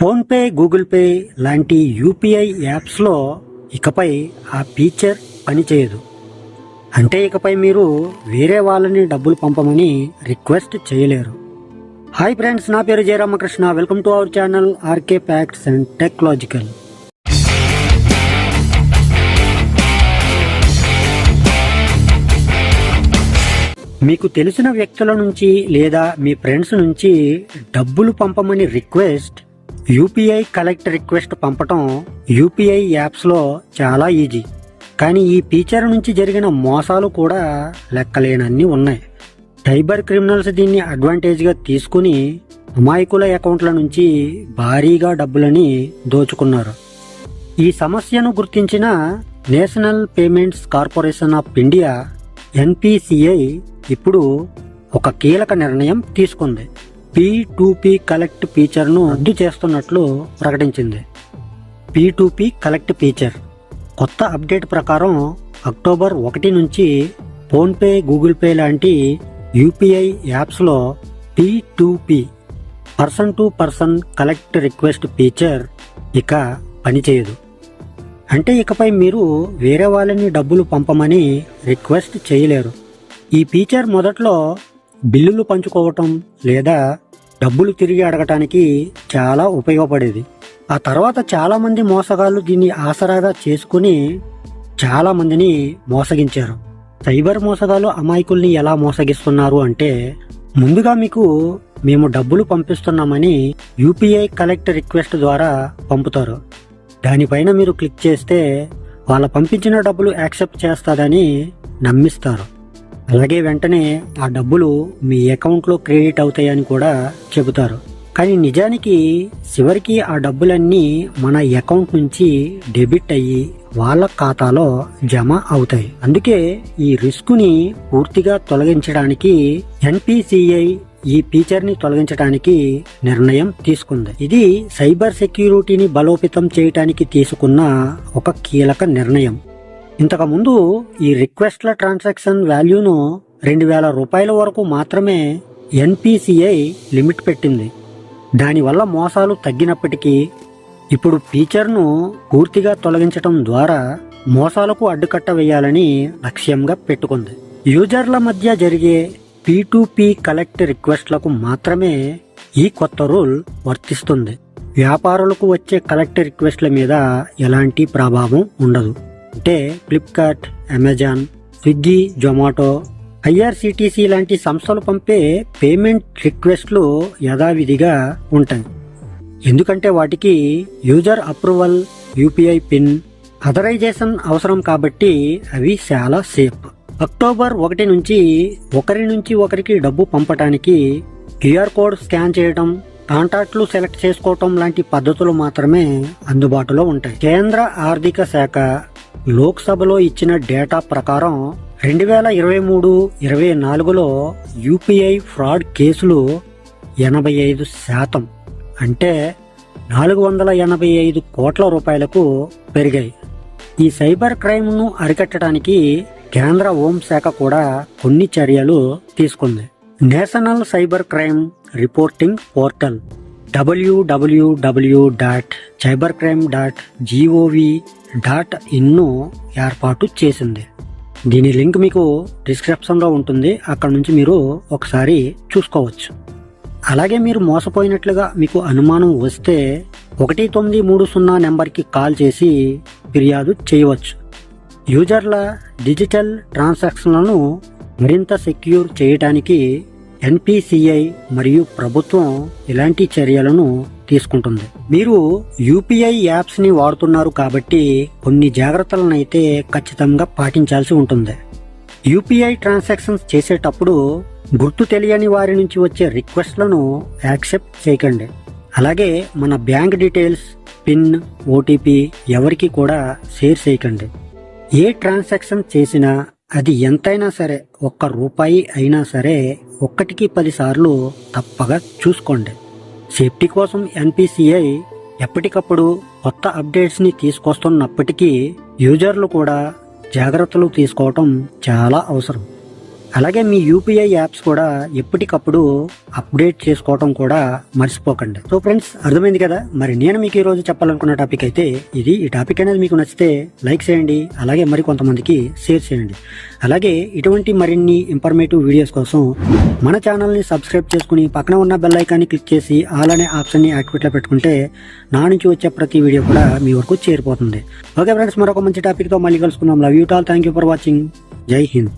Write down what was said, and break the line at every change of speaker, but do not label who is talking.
PhonePe Google Pay లాంటి UPI యాప్స్లో ఇకపై ఆ ఫీచర్ పనిచేయదు. అంటే ఇకపై మీరు వేరే వాళ్ళని డబ్బులు పంపమని రిక్వెస్ట్ చేయలేరు. హాయ్ ఫ్రెండ్స్ నా పేరు Jayaramakrishna. Welcome to our channel RK facts and technological మీకు తెలిసిన వ్యక్తుల నుంచి లేదా మీ ఫ్రెండ్స్ నుంచి డబ్బులు పంపమని రిక్వెస్ట్ యూపీఐ కలెక్ట్ రిక్వెస్ట్ పంపటం యూపీఐ యాప్స్లో చాలా ఈజీ. కానీ ఈ ఫీచర్ నుంచి జరిగిన మోసాలు కూడా లెక్కలేనన్ని ఉన్నాయి. సైబర్ క్రిమినల్స్ దీన్ని అడ్వాంటేజ్గా తీసుకుని అమాయకుల అకౌంట్ల నుంచి భారీగా డబ్బులని దోచుకున్నారు. ఈ సమస్యను గుర్తించిన National Payments Corporation of India NPCI ఇప్పుడు ఒక కీలక నిర్ణయం తీసుకుంది. పీ టు పీ కలెక్ట్ ఫీచర్ను రద్దు చేస్తున్నట్లు ప్రకటించింది. P to P collect feature కొత్త అప్డేట్ ప్రకారం అక్టోబర్ ఒకటి నుంచి ఫోన్పే గూగుల్ పే లాంటి యూపీఐ యాప్స్లో P to P person to person collect request feature ఇక పనిచేయదు. అంటే ఇకపై మీరు వేరే వాళ్ళని డబ్బులు పంపమని రిక్వెస్ట్ చేయలేరు. ఈ ఫీచర్ మొదట్లో బిల్లులు పంచుకోవటం లేదా డబ్బులు తిరిగి అడగటానికి చాలా ఉపయోగపడేది. ఆ తర్వాత చాలామంది మోసగాళ్ళు దీన్ని ఆసరాగా చేసుకుని చాలా మందిని మోసగించారు. సైబర్ మోసగాళ్ళు అమాయకుల్ని ఎలా మోసగిస్తున్నారు అంటే ముందుగా మీకు మేము డబ్బులు పంపిస్తున్నామని యూపీఐ కలెక్ట్ రిక్వెస్ట్ ద్వారా పంపుతారు. దానిపైన మీరు క్లిక్ చేస్తే వాళ్ళ పంపించిన డబ్బులు యాక్సెప్ట్ చేస్తారని నమ్మిస్తారు. అలాగే వెంటనే ఆ డబ్బులు మీ అకౌంట్లో క్రెడిట్ అవుతాయని కూడా చెబుతారు. కానీ నిజానికి చివరికి ఆ డబ్బులన్నీ మన అకౌంట్ నుంచి డెబిట్ అయ్యి వాళ్ళ ఖాతాలో జమ అవుతాయి. అందుకే ఈ రిస్క్ని పూర్తిగా తొలగించడానికి ఎన్పిసిఐ ఈ ఫీచర్ని తొలగించడానికి నిర్ణయం తీసుకుంది. ఇది సైబర్ సెక్యూరిటీని బలోపేతం చేయడానికి తీసుకున్న ఒక కీలక నిర్ణయం. ఇంతకుముందు ఈ రిక్వెస్ట్ల ట్రాన్సాక్షన్ వాల్యూను రెండు వేల రూపాయల వరకు మాత్రమే ఎన్పిసిఐ లిమిట్ పెట్టింది. దానివల్ల మోసాలు తగ్గినప్పటికీ ఇప్పుడు ఫీచర్ను పూర్తిగా తొలగించడం ద్వారా మోసాలకు అడ్డుకట్ట వేయాలని లక్ష్యంగా పెట్టుకుంది. యూజర్ల మధ్య జరిగే పీ కలెక్ట్ రిక్వెస్ట్లకు మాత్రమే ఈ కొత్త రూల్ వర్తిస్తుంది. వ్యాపారులకు వచ్చే కలెక్ట్ రిక్వెస్ట్ల మీద ఎలాంటి ప్రభావం ఉండదు. అంటే Flipkart Amazon Swiggy Zomato IRCTC లాంటి సంస్థలు పంపే పేమెంట్ రిక్వెస్ట్లు యథావిధిగా ఉంటాయి. ఎందుకంటే వాటికి user approval UPI PIN authorisation అవసరం కాబట్టి అవి చాలా సేఫ్ అక్టోబర్ ఒకటి నుంచి ఒకరి నుంచి ఒకరికి డబ్బు పంపటానికి క్యూఆర్ కోడ్ స్కాన్ చేయడం కాంటాక్ట్లు సెలెక్ట్ చేసుకోవటం లాంటి పద్ధతులు మాత్రమే అందుబాటులో ఉంటాయి. కేంద్ర ఆర్థిక శాఖ లోక్సభలో ఇచ్చిన డేటా ప్రకారం రెండు వేల ఇరవై మూడు ఇరవై నాలుగులో యూపీఐ ఫ్రాడ్ కేసులు ఎనభై ఐదు శాతం అంటే నాలుగు వందల ఎనభై ఐదు కోట్ల రూపాయలకు పెరిగాయి. ఈ సైబర్ క్రైమ్ను అరికట్టడానికి కేంద్ర హోంశాఖ కూడా కొన్ని చర్యలు తీసుకుంది. National cyber crime reporting portal WWW dot cyber crime dot GOV dot ఇన్ను ఏర్పాటు చేసింది. దీని లింక్ మీకు డిస్క్రిప్షన్లో ఉంటుంది. అక్కడ నుంచి మీరు ఒకసారి చూసుకోవచ్చు. అలాగే మీరు మోసపోయినట్లుగా మీకు అనుమానం వస్తే ఒకటి తొమ్మిది మూడు సున్నా నెంబర్కి కాల్ చేసి ఫిర్యాదు చేయవచ్చు. యూజర్ల డిజిటల్ ట్రాన్సాక్షన్లను మరింత సెక్యూర్ చేయడానికి ఎన్పిసిఐ మరియు ప్రభుత్వం ఇలాంటి చర్యలను తీసుకుంటుంది. మీరు యూపీఐ యాప్స్ని వాడుతున్నారు కాబట్టి కొన్ని జాగ్రత్తలను అయితే ఖచ్చితంగా పాటించాల్సి ఉంటుంది. యూపీఐ ట్రాన్సాక్షన్స్ చేసేటప్పుడు గుర్తు తెలియని వారి నుంచి వచ్చే రిక్వెస్ట్లను యాక్సెప్ట్ చేయకండి. అలాగే మన బ్యాంక్ డీటెయిల్స్ పిన్ ఓటీపీ ఎవరికి కూడా షేర్ చేయకండి. ఏ ట్రాన్సాక్షన్ చేసినా అది ఎంతైనా సరే ఒక్క రూపాయి అయినా సరే ఒక్కటికి పదిసార్లు తప్పగా చూసుకోండి. సేఫ్టీ కోసం ఎన్పిసిఐ ఎప్పటికప్పుడు కొత్త అప్డేట్స్ని తీసుకొస్తున్నప్పటికీ యూజర్లు కూడా జాగ్రత్తలు తీసుకోవటం చాలా అవసరం. అలాగే మీ యూపీఐ యాప్స్ కూడా ఎప్పటికప్పుడు అప్డేట్ చేసుకోవటం కూడా మర్చిపోకండి. సో ఫ్రెండ్స్ అర్థమైంది కదా? మరి నేను మీకు ఈ రోజు చెప్పాలనుకున్న టాపిక్ అయితే ఇది. ఈ టాపిక్ అనేది మీకు నచ్చితే లైక్ చేయండి అలాగే మరి కొంతమందికి షేర్ చేయండి. అలాగే ఇటువంటి మరిన్ని ఇన్ఫర్మేటివ్ వీడియోస్ కోసం మన ఛానల్ని సబ్స్క్రైబ్ చేసుకుని పక్కన ఉన్న బెల్ ఐకాన్ని క్లిక్ చేసి ఆల్ అనే ఆప్షన్ని యాక్టివేట్లో పెట్టుకుంటే నా నుంచి వచ్చే ప్రతి వీడియో కూడా మీ వరకు చేరిపోతుంది. ఓకే ఫ్రెండ్స్ మరొక మంచి టాపిక్తో మళ్ళీ కలుసుకుందాం. Love you all thank you for watching Jai Hind.